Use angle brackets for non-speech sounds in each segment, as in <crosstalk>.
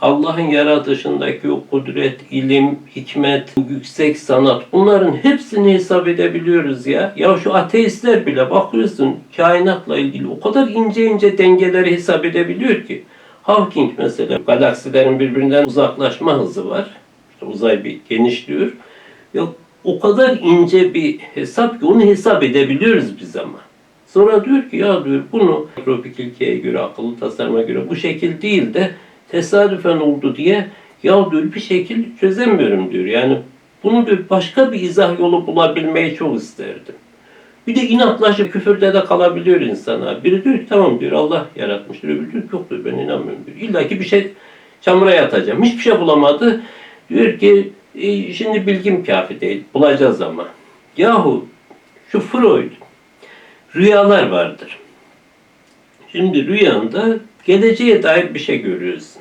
Allah'ın yaratışındaki o kudret, ilim, hikmet, yüksek sanat bunların hepsini hesap edebiliyoruz ya. Ya şu ateistler bile bakıyorsun kainatla ilgili o kadar ince ince dengeleri hesap edebiliyor ki. Hawking mesela galaksilerin birbirinden uzaklaşma hızı var. İşte uzay bir genişliyor. Ya o kadar ince bir hesap ki onu hesap edebiliyoruz biz ama. Sonra diyor ki ya diyor bunu tropik ilkeye göre, akıllı tasarıma göre bu şekil değil de tesadüfen oldu diye ya diyor bir şekil çözemiyorum diyor. Yani bunu diyor başka bir izah yolu bulabilmeyi çok isterdim. Bir de inatlaşıp küfürde de kalabiliyor insana. Biri diyor ki tamam diyor Allah yaratmıştır. Öbürü diyor yok diyor ben inanmıyorum diyor. İlla ki bir şey çamura yatacağım. Hiçbir şey bulamadı. Diyor ki "E, şimdi bilgim kafi değil. Bulacağız ama. Yahu şu Freud rüyalar vardır. Şimdi rüyanda geleceğe dair bir şey görüyorsun.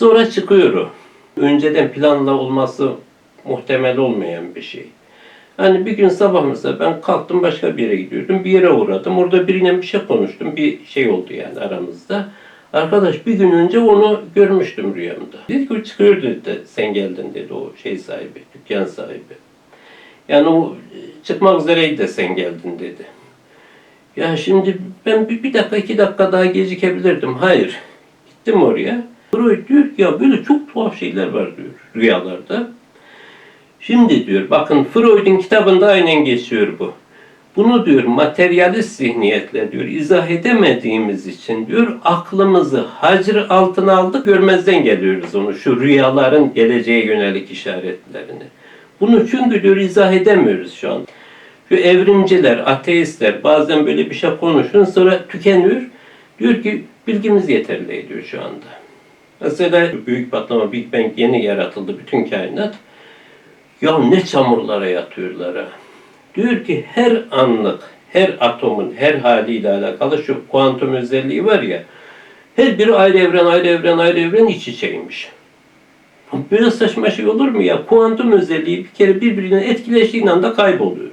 Sonra çıkıyor o. Önceden planla olması muhtemel olmayan bir şey. Hani bir gün sabah mesela ben kalktım başka bir yere gidiyordum. Bir yere uğradım. Orada biriyle bir şey konuştum. Bir şey oldu yani aramızda. Arkadaş bir gün önce onu görmüştüm rüyamda. Dedi ki çıkıyor dedi sen geldin dedi o şey sahibi, dükkan sahibi. Yani o çıkmak üzereydi de sen geldin dedi. Ya şimdi ben bir, bir dakika iki dakika daha gecikebilirdim. Hayır. Gittim oraya. Freud diyor ki ya böyle çok tuhaf şeyler var diyor rüyalarda. Şimdi diyor bakın Freud'un kitabında aynen geçiyor bu. Bunu diyor materyalist zihniyetle diyor izah edemediğimiz için diyor aklımızı hacr altına aldık görmezden geliyoruz onu şu rüyaların geleceğe yönelik işaretlerini. Bunu çünkü diyor izah edemiyoruz şu an. Şu evrimciler, ateistler bazen böyle bir şey konuşun sonra tükeniyor. Diyor ki bilgimiz yeterli diyor şu anda. Mesela büyük patlama Big Bang yeni yaratıldı bütün kainat. Ya ne çamurlara yatıyorlar ha. Diyor ki her anlık, her atomun her haliyle alakalı şu kuantum özelliği var ya. Her biri ayrı evren, ayrı evren, ayrı evren iç içeymiş. Böyle saçma şey olur mu ya? Kuantum özelliği bir kere birbirine etkileştiği anda kayboluyor.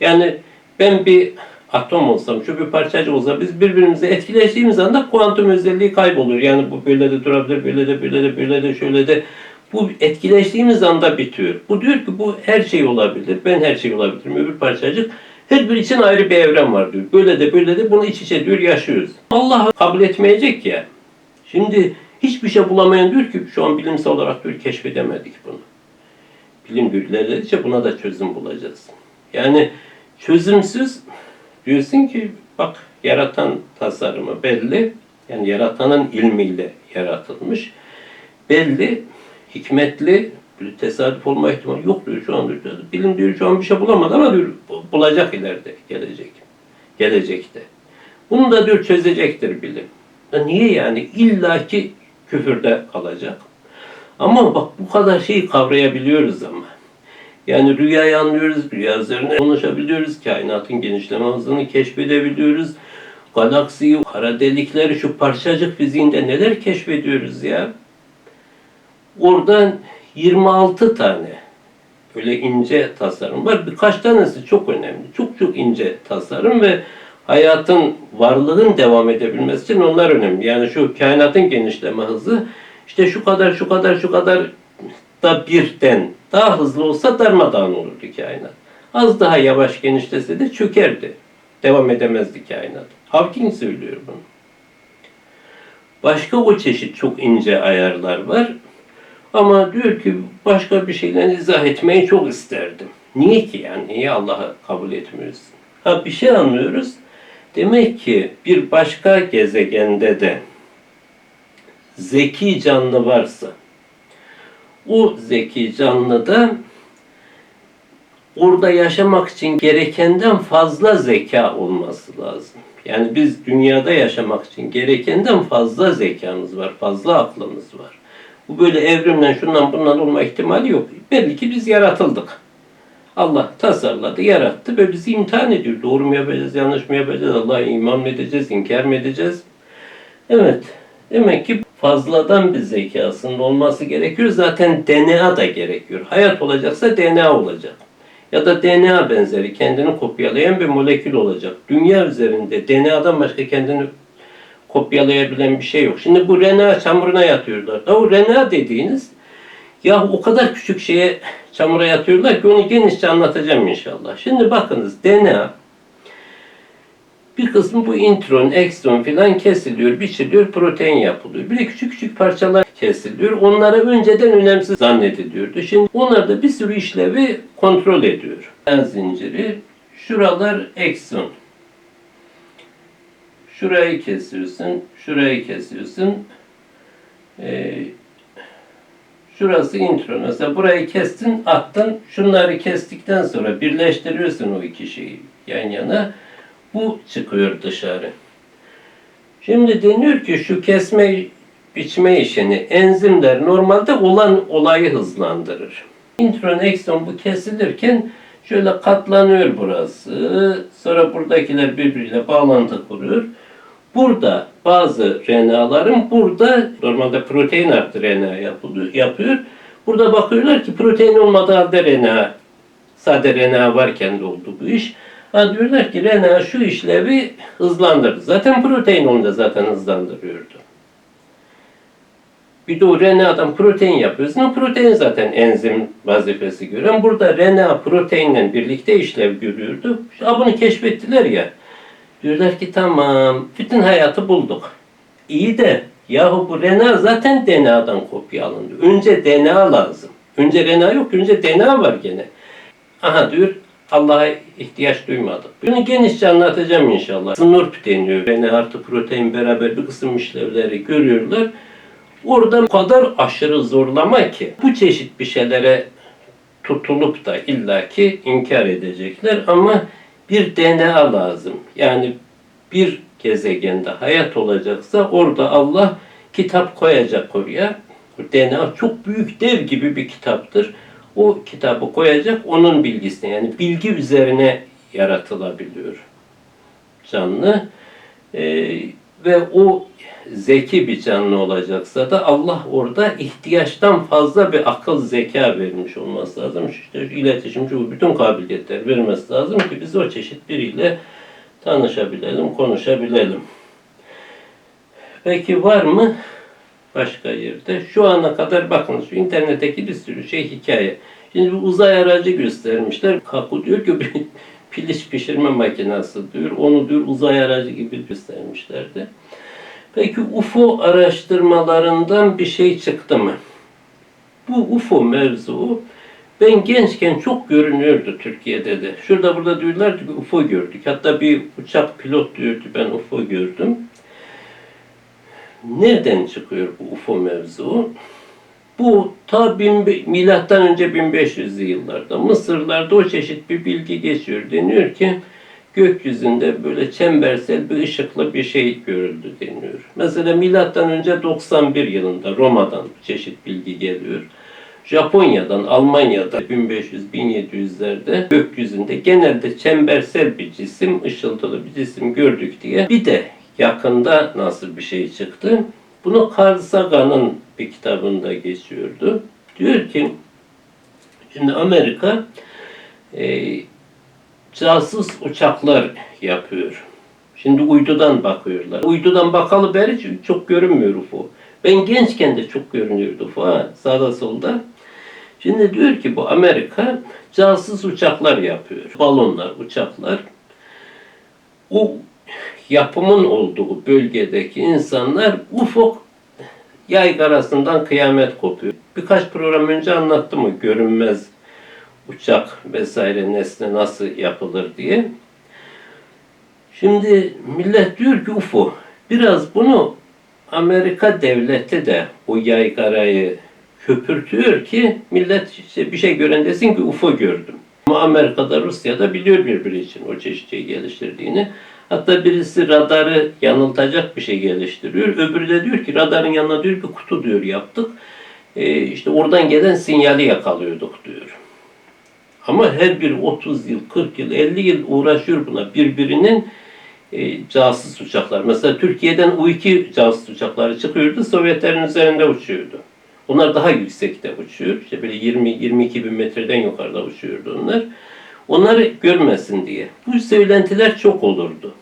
Yani ben bir atom olsam, şu bir parçacık olsa biz birbirimize etkileştiğimiz anda kuantum özelliği kayboluyor. Yani bu böyle de durabilir, böyle de, böyle de, böyle de, şöyle de. Bu etkileştiğimiz anda bitiyor. Bu diyor ki bu her şey olabilir. Ben her şey olabilirim. Öbür parçacık her bir için ayrı bir evren var diyor. Böyle de böyle de bunu iç içe diyor yaşıyoruz. Allah kabul etmeyecek ya. Şimdi hiçbir şey bulamayan diyor ki şu an bilimsel olarak diyor keşfedemedik bunu. Bilim diyor ilerledikçe buna da çözüm bulacağız. Yani çözümsüz diyorsun ki bak yaratan tasarımı belli. Yani yaratanın ilmiyle yaratılmış. Belli, hikmetli, bir tesadüf olma ihtimali yok diyor şu an diyor. Bilim diyor şu an bir şey bulamadı ama diyor bulacak ileride, gelecek. Gelecekte. Bunu da diyor çözecektir bilim. Ya niye yani? illaki küfürde kalacak. Ama bak bu kadar şeyi kavrayabiliyoruz ama. Yani rüyayı anlıyoruz, rüya üzerine konuşabiliyoruz, kainatın genişleme hızını keşfedebiliyoruz. Galaksiyi, kara delikleri, şu parçacık fiziğinde neler keşfediyoruz ya. Oradan 26 tane böyle ince tasarım var. Birkaç tanesi çok önemli. Çok çok ince tasarım ve hayatın, varlığın devam edebilmesi için onlar önemli. Yani şu kainatın genişleme hızı işte şu kadar, şu kadar, şu kadar da birden daha hızlı olsa darmadağın olurdu kainat. Az daha yavaş genişlese de çökerdi. Devam edemezdi kainat. Hawking söylüyor bunu. Başka o çeşit çok ince ayarlar var. Ama diyor ki başka bir şeyle izah etmeyi çok isterdim. Niye ki yani? Niye Allah'ı kabul etmiyoruz? Ha bir şey anlıyoruz. Demek ki bir başka gezegende de zeki canlı varsa o zeki canlı da orada yaşamak için gerekenden fazla zeka olması lazım. Yani biz dünyada yaşamak için gerekenden fazla zekamız var, fazla aklımız var. Bu böyle evrimden şundan bundan olma ihtimali yok. Belli ki biz yaratıldık. Allah tasarladı, yarattı ve bizi imtihan ediyor. Doğru mu yapacağız, yanlış mı yapacağız, Allah'a iman mı edeceğiz, inkar mı edeceğiz? Evet, demek ki fazladan bir zekasının olması gerekiyor. Zaten DNA da gerekiyor. Hayat olacaksa DNA olacak. Ya da DNA benzeri kendini kopyalayan bir molekül olacak. Dünya üzerinde DNA'dan başka kendini kopyalayabilen bir şey yok. Şimdi bu RNA çamuruna yatıyorlar. Ya o RNA dediğiniz ya o kadar küçük şeye çamura yatıyorlar ki onu genişçe anlatacağım inşallah. Şimdi bakınız DNA bir kısmı bu intron, ekstron filan kesiliyor, biçiliyor, protein yapılıyor. Bir de küçük küçük parçalar kesiliyor. Onlara önceden önemsiz zannediliyordu. Şimdi onlar da bir sürü işlevi kontrol ediyor. DNA zinciri, şuralar ekstron. Şurayı kesiyorsun, şurayı kesiyorsun. Ee, şurası intro. Mesela burayı kestin, attın. Şunları kestikten sonra birleştiriyorsun o iki şeyi yan yana. Bu çıkıyor dışarı. Şimdi deniyor ki şu kesme biçme işini enzimler normalde olan olayı hızlandırır. Intron ekson bu kesilirken şöyle katlanıyor burası. Sonra buradakiler birbiriyle bağlantı kuruyor. Burada bazı RNA'ların burada normalde protein artı RNA yapıyor. Burada bakıyorlar ki protein olmadığı halde RNA sade RNA varken de oldu bu iş. Ha diyorlar ki RNA şu işlevi hızlandırdı. Zaten protein onu da zaten hızlandırıyordu. Bir de o RNA'dan protein yapıyorsun. O protein zaten enzim vazifesi gören. Burada RNA proteinle birlikte işlev görüyordu. Ha bunu keşfettiler ya. Diyorlar ki tamam bütün hayatı bulduk. İyi de yahu bu RNA zaten DNA'dan kopya alındı. Önce DNA lazım. Önce RNA yok, önce DNA var gene. Aha diyor Allah'a ihtiyaç duymadık. Bunu genişçe anlatacağım inşallah. Snurp deniyor. RNA artı protein beraber bir kısım işlevleri görüyorlar. Orada o kadar aşırı zorlama ki bu çeşit bir şeylere tutulup da illaki inkar edecekler ama bir DNA lazım. Yani bir gezegende hayat olacaksa orada Allah kitap koyacak oraya. DNA çok büyük dev gibi bir kitaptır. O kitabı koyacak onun bilgisine yani bilgi üzerine yaratılabiliyor canlı. Ee, ve o zeki bir canlı olacaksa da Allah orada ihtiyaçtan fazla bir akıl zeka vermiş olması lazım. İşte iletişimci bu bütün kabiliyetler vermesi lazım ki biz o çeşit biriyle tanışabilelim, konuşabilelim. Peki var mı başka yerde? Şu ana kadar bakın şu internetteki bir sürü şey hikaye. Şimdi bir uzay aracı göstermişler. Kaku diyor ki <laughs> bir piliç pişirme makinesi diyor. Onu diyor uzay aracı gibi göstermişlerdi. Peki UFO araştırmalarından bir şey çıktı mı? Bu UFO mevzu ben gençken çok görünüyordu Türkiye'de de. Şurada burada diyorlardı ki UFO gördük. Hatta bir uçak pilot diyordu ben UFO gördüm. Nereden çıkıyor bu UFO mevzu? Bu ta milattan önce 1500'lü yıllarda Mısırlarda o çeşit bir bilgi geçiyor. Deniyor ki gökyüzünde böyle çembersel bir ışıklı bir şey görüldü deniyor. Mesela milattan önce 91 yılında Roma'dan çeşit bilgi geliyor. Japonya'dan, Almanya'da 1500-1700'lerde gökyüzünde genelde çembersel bir cisim, ışıltılı bir cisim gördük diye. Bir de yakında nasıl bir şey çıktı? Bunu Carl Sagan'ın bir kitabında geçiyordu. Diyor ki, şimdi Amerika e, casus uçaklar yapıyor. Şimdi uydudan bakıyorlar. Uydudan bakalı beri çok görünmüyor UFO. Ben gençken de çok görünüyordu UFO sağda solda. Şimdi diyor ki bu Amerika casus uçaklar yapıyor. Balonlar, uçaklar. O yapımın olduğu bölgedeki insanlar ufuk yaygarasından kıyamet kopuyor. Birkaç program önce anlattım mı görünmez uçak vesaire nesne nasıl yapılır diye. Şimdi millet diyor ki UFO. Biraz bunu Amerika devleti de o yaygarayı köpürtüyor ki millet işte bir şey gören desin ki UFO gördüm. Ama Amerika'da Rusya'da biliyor birbiri için o çeşitçiyi geliştirdiğini. Hatta birisi radarı yanıltacak bir şey geliştiriyor. Öbürü de diyor ki radarın yanına diyor bir kutu diyor yaptık. Ee, işte oradan gelen sinyali yakalıyorduk diyor. Ama her bir 30 yıl, 40 yıl, 50 yıl uğraşıyor buna. Birbirinin e, casus uçaklar. Mesela Türkiye'den U-2 casus uçakları çıkıyordu. Sovyetlerin üzerinde uçuyordu. Onlar daha yüksekte uçuyor. İşte böyle 20-22 bin metreden yukarıda uçuyordu onlar. Onları görmesin diye. Bu söylentiler çok olurdu.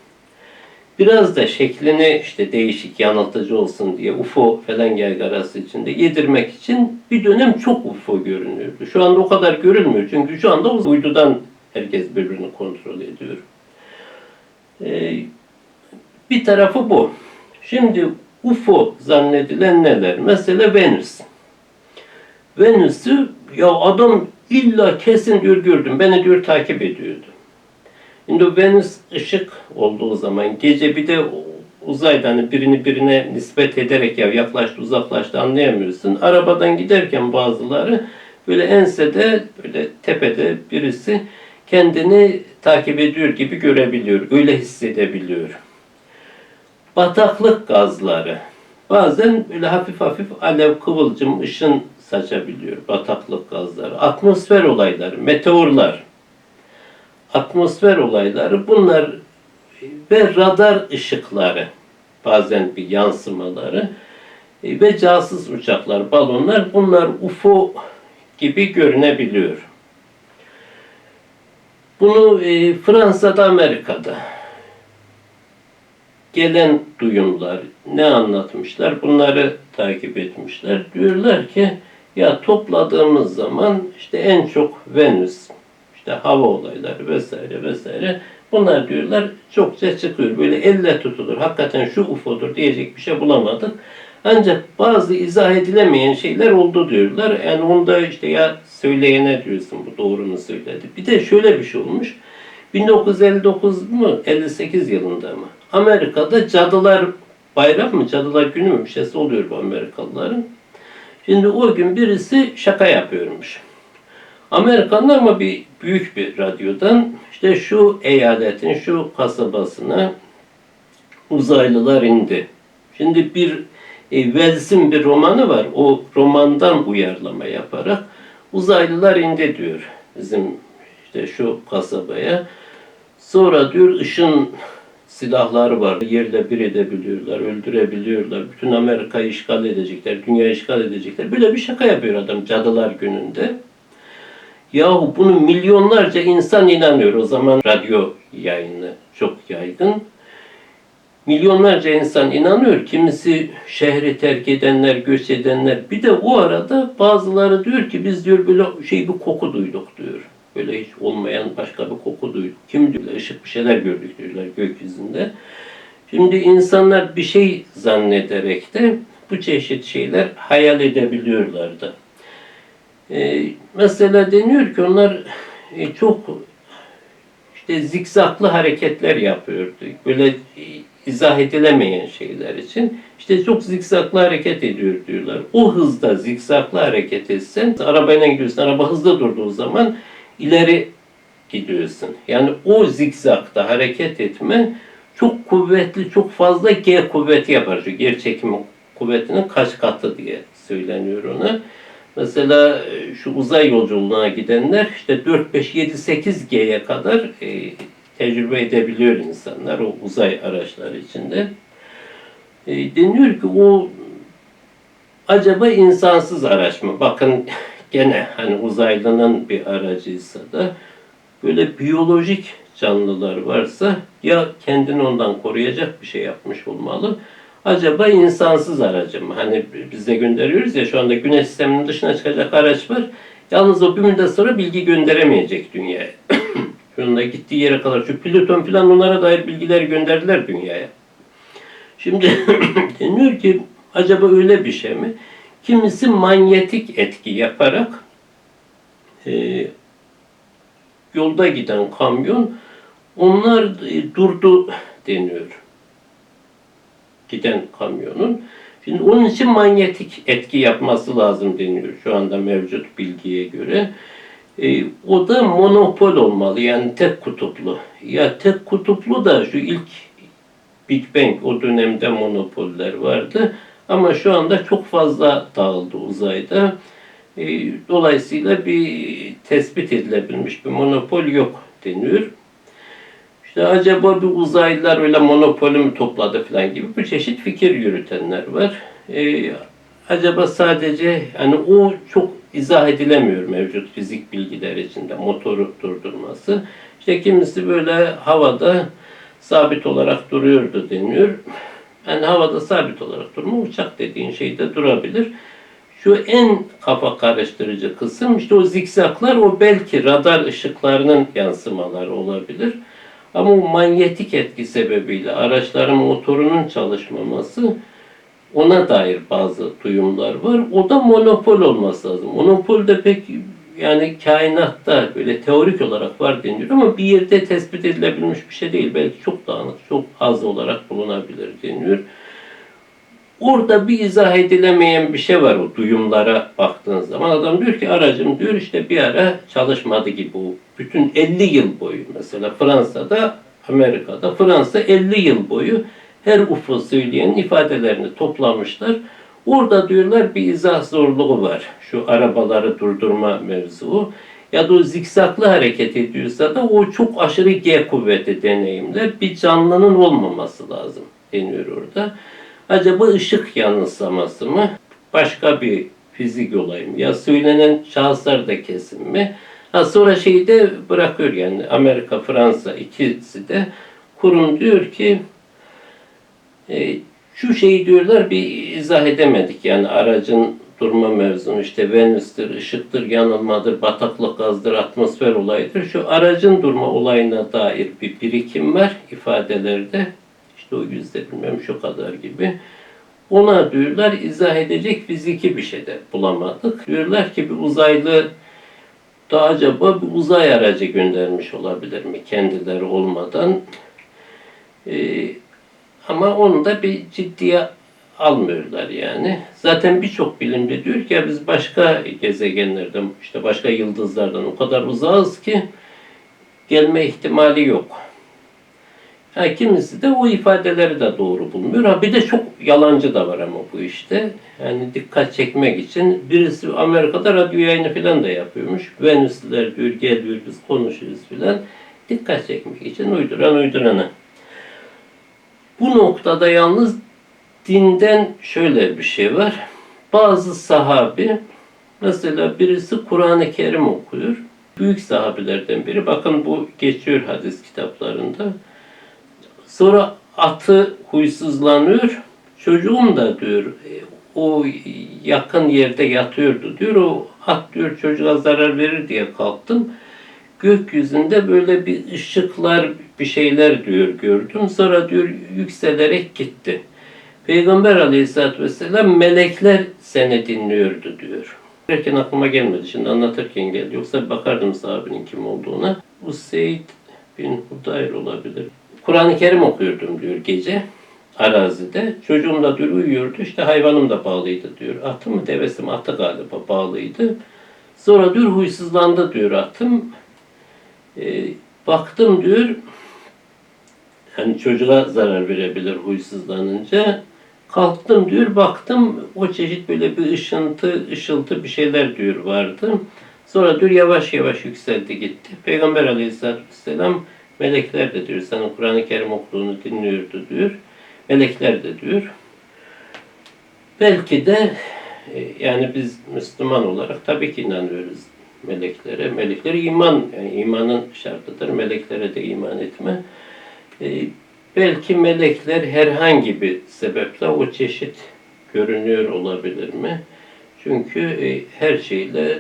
Biraz da şeklini işte değişik, yanıltıcı olsun diye UFO falan yaygarası içinde yedirmek için bir dönem çok UFO görünüyordu. Şu anda o kadar görülmüyor çünkü şu anda uydudan herkes birbirini kontrol ediyor. Ee, bir tarafı bu. Şimdi UFO zannedilen neler? Mesela Venüs. Venüs'ü ya adam illa kesin diyor gördüm. Beni diyor takip ediyordu. Şimdi Venüs ışık olduğu zaman gece bir de uzayda hani birini birine nispet ederek ya yaklaştı uzaklaştı anlayamıyorsun. Arabadan giderken bazıları böyle ensede böyle tepede birisi kendini takip ediyor gibi görebiliyor. Öyle hissedebiliyor. Bataklık gazları. Bazen böyle hafif hafif alev, kıvılcım, ışın saçabiliyor bataklık gazları. Atmosfer olayları, meteorlar. Atmosfer olayları bunlar ve radar ışıkları bazen bir yansımaları e, ve cansız uçaklar, balonlar bunlar UFO gibi görünebiliyor. Bunu e, Fransa'da, Amerika'da gelen duyumlar ne anlatmışlar bunları takip etmişler. Diyorlar ki ya topladığımız zaman işte en çok Venüs, işte hava olayları vesaire vesaire bunlar diyorlar çokça çıkıyor. Böyle elle tutulur. Hakikaten şu UFO'dur diyecek bir şey bulamadık. Ancak bazı izah edilemeyen şeyler oldu diyorlar. Yani onda işte ya söyleyene diyorsun bu doğru mu söyledi. Bir de şöyle bir şey olmuş. 1959 mu 58 yılında mı? Amerika'da cadılar bayram mı cadılar günü mü bir şeysi oluyor bu Amerikalıların. Şimdi o gün birisi şaka yapıyormuş. Amerikanlar ama bir büyük bir radyodan işte şu eyaletin şu kasabasına uzaylılar indi. Şimdi bir e, Wells'in bir romanı var. O romandan uyarlama yaparak uzaylılar indi diyor bizim işte şu kasabaya. Sonra diyor ışın silahları var. Yerle bir edebiliyorlar, öldürebiliyorlar. Bütün Amerika'yı işgal edecekler, dünyayı işgal edecekler. Böyle bir şaka yapıyor adam Cadılar Günü'nde. Yahu bunu milyonlarca insan inanıyor. O zaman radyo yayını çok yaygın. Milyonlarca insan inanıyor. Kimisi şehri terk edenler, göç edenler. Bir de o arada bazıları diyor ki biz diyor böyle şey bir koku duyduk diyor. Böyle hiç olmayan başka bir koku duyduk. Kim diyor ışık bir şeyler gördük diyorlar gökyüzünde. Şimdi insanlar bir şey zannederek de bu çeşit şeyler hayal edebiliyorlar da. Ee, mesela deniyor ki onlar e, çok işte zikzaklı hareketler yapıyordu. Böyle e, izah edilemeyen şeyler için. İşte çok zikzaklı hareket ediyor diyorlar. O hızda zikzaklı hareket etsen, arabayla gidiyorsun, araba hızlı durduğu zaman ileri gidiyorsun. Yani o zikzakta hareket etme çok kuvvetli, çok fazla G kuvveti yapar. Şu yer çekimi kuvvetinin kaç katı diye söyleniyor ona. Mesela e, şu uzay yolculuğuna gidenler işte 4, 5, 7, 8 G'ye kadar e, tecrübe edebiliyor insanlar o uzay araçları içinde. E, deniyor ki o acaba insansız araç mı? Bakın gene hani uzaylının bir aracıysa da böyle biyolojik canlılar varsa ya kendini ondan koruyacak bir şey yapmış olmalı. Acaba insansız aracı mı? Hani biz de gönderiyoruz ya şu anda güneş sisteminin dışına çıkacak araç var. Yalnız o bir müddet sonra bilgi gönderemeyecek dünyaya. <coughs> şu anda gittiği yere kadar şu Plüton falan onlara dair bilgiler gönderdiler dünyaya. Şimdi <coughs> deniyor ki acaba öyle bir şey mi? Kimisi manyetik etki yaparak e, yolda giden kamyon onlar e, durdu deniyor. Giden kamyonun. Şimdi onun için manyetik etki yapması lazım deniyor şu anda mevcut bilgiye göre. E, o da monopol olmalı yani tek kutuplu. Ya tek kutuplu da şu ilk Big Bang o dönemde monopoller vardı. Ama şu anda çok fazla dağıldı uzayda. E, dolayısıyla bir tespit edilebilmiş bir monopol yok deniyor. İşte acaba bir uzaylılar öyle monopolü mü topladı falan gibi bu çeşit fikir yürütenler var. E, acaba sadece hani o çok izah edilemiyor mevcut fizik bilgiler içinde motoru durdurması. İşte kimisi böyle havada sabit olarak duruyordu deniyor. Yani havada sabit olarak durma uçak dediğin şeyde durabilir. Şu en kafa karıştırıcı kısım işte o zikzaklar o belki radar ışıklarının yansımaları olabilir. Ama o manyetik etki sebebiyle araçların motorunun çalışmaması ona dair bazı duyumlar var. O da monopol olması lazım. Monopol de pek yani kainatta böyle teorik olarak var deniyor ama bir yerde tespit edilebilmiş bir şey değil. Belki çok dağınık, çok az olarak bulunabilir deniyor. Orada bir izah edilemeyen bir şey var o duyumlara baktığın zaman. Adam diyor ki aracım diyor işte bir ara çalışmadı gibi bu. Bütün 50 yıl boyu mesela Fransa'da, Amerika'da Fransa 50 yıl boyu her UFO söyleyen ifadelerini toplamışlar. Orada diyorlar bir izah zorluğu var. Şu arabaları durdurma mevzuu. Ya da o zikzaklı hareket ediyorsa da o çok aşırı G kuvveti deneyimler. Bir canlının olmaması lazım deniyor orada. Acaba ışık yanılsaması mı? Başka bir fizik olay mı? Ya söylenen şahıslar da kesin mi? Ha sonra şeyi de bırakıyor yani Amerika, Fransa ikisi de kurum diyor ki e, şu şeyi diyorlar bir izah edemedik yani aracın durma mevzunu işte Venüs'tür, ışıktır, yanılmadır, bataklık gazdır, atmosfer olayıdır. Şu aracın durma olayına dair bir birikim var ifadelerde. İşte o yüzde bilmem şu kadar gibi. Ona diyorlar izah edecek fiziki bir şey de bulamadık. Diyorlar ki bir uzaylı da acaba bir uzay aracı göndermiş olabilir mi kendileri olmadan? Ee, ama onu da bir ciddiye almıyorlar yani. Zaten birçok bilimci diyor ki ya biz başka gezegenlerden, işte başka yıldızlardan o kadar uzağız ki gelme ihtimali yok. Ha, kimisi de o ifadeleri de doğru bulmuyor. Ha, bir de çok yalancı da var ama bu işte. Yani dikkat çekmek için birisi Amerika'da radyo yayını falan da yapıyormuş. Venüsliler diyor geliyor biz konuşuruz falan. Dikkat çekmek için uyduran uydurana. Bu noktada yalnız dinden şöyle bir şey var. Bazı sahabi mesela birisi Kur'an-ı Kerim okuyor. Büyük sahabilerden biri. Bakın bu geçiyor hadis kitaplarında. Sonra atı huysuzlanıyor. Çocuğum da diyor e, o yakın yerde yatıyordu diyor. O at diyor çocuğa zarar verir diye kalktım. Gökyüzünde böyle bir ışıklar bir şeyler diyor gördüm. Sonra diyor yükselerek gitti. Peygamber aleyhissalatü vesselam melekler seni dinliyordu diyor. Derken aklıma gelmedi. Şimdi anlatırken geldi. Yoksa bakardım sahabenin kim olduğuna. Bu Seyyid bin Hudayr olabilir. Kur'an-ı Kerim okuyordum diyor gece arazide. Çocuğum da diyor uyuyordu. İşte hayvanım da bağlıydı diyor. Atım mı devesi mi? Atı galiba bağlıydı. Sonra diyor huysuzlandı diyor atım. Ee, baktım diyor hani çocuğa zarar verebilir huysuzlanınca. Kalktım diyor baktım o çeşit böyle bir ışıntı, ışıltı bir şeyler diyor vardı. Sonra diyor yavaş yavaş yükseldi gitti. Peygamber aleyhissalatü vesselam melekler de diyor senin Kur'an-ı Kerim okuduğunu dinliyordu diyor. Melekler de diyor. Belki de e, yani biz Müslüman olarak tabii ki inanıyoruz meleklere. Melekler iman, yani imanın şartıdır. Meleklere de iman etme. E, belki melekler herhangi bir sebeple o çeşit görünüyor olabilir mi? Çünkü e, her şeyle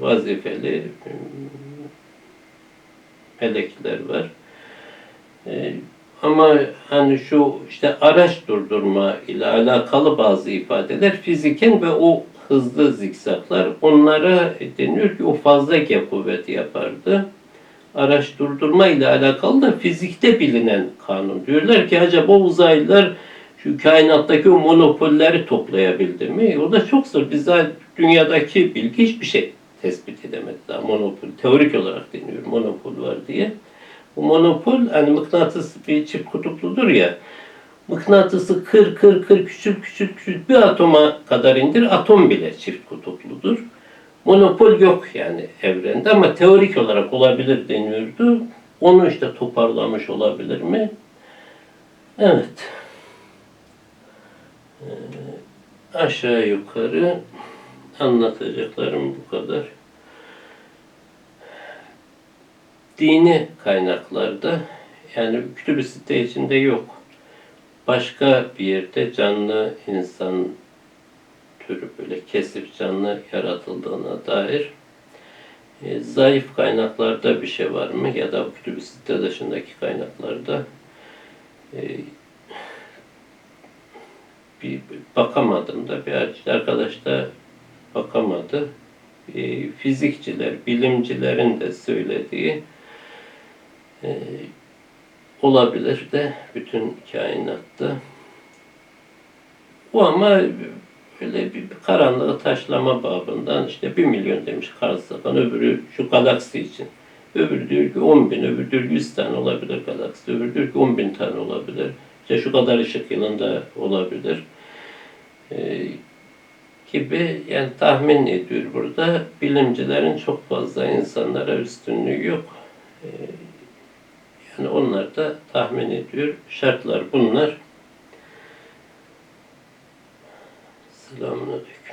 vazifeli e, melekler var. E, ama hani şu işte araç durdurma ile alakalı bazı ifadeler fiziken ve o hızlı zikzaklar onlara deniyor ki o fazla G kuvveti yapardı. Araç durdurma ile alakalı da fizikte bilinen kanun. Diyorlar ki acaba uzaylılar şu kainattaki o monopolleri toplayabildi mi? O da çok zor. Biz daha dünyadaki bilgi hiçbir şey tespit edemedi daha monopol. Teorik olarak deniyor monopol var diye. Bu monopol hani mıknatıs bir çift kutupludur ya. Mıknatısı kır kır kır küçül küçül küçül bir atoma kadar indir. Atom bile çift kutupludur. Monopol yok yani evrende ama teorik olarak olabilir deniyordu. Onu işte toparlamış olabilir mi? Evet. Ee, aşağı yukarı anlatacaklarım bu kadar. Dini kaynaklarda yani kütüb site içinde yok. Başka bir yerde canlı insan türü böyle kesif canlı yaratıldığına dair e, zayıf kaynaklarda bir şey var mı ya da kütüb site dışındaki kaynaklarda e, bir bakamadım da bir arkadaş da bakamadı. E, fizikçiler, bilimcilerin de söylediği e, olabilir de bütün kainatta. Bu ama öyle bir, karanlığı taşlama babından işte bir milyon demiş Carl Sagan, öbürü şu galaksi için. Öbürü diyor ki 10 bin, öbürü diyor 100 tane olabilir galaksi, öbürü diyor ki 10 bin tane olabilir. İşte şu kadar ışık yılında olabilir. Ee, gibi yani tahmin ediyor burada. Bilimcilerin çok fazla insanlara üstünlüğü yok. Ee, yani onlar da tahmin ediyor. Şartlar bunlar. Selamun Aleyküm.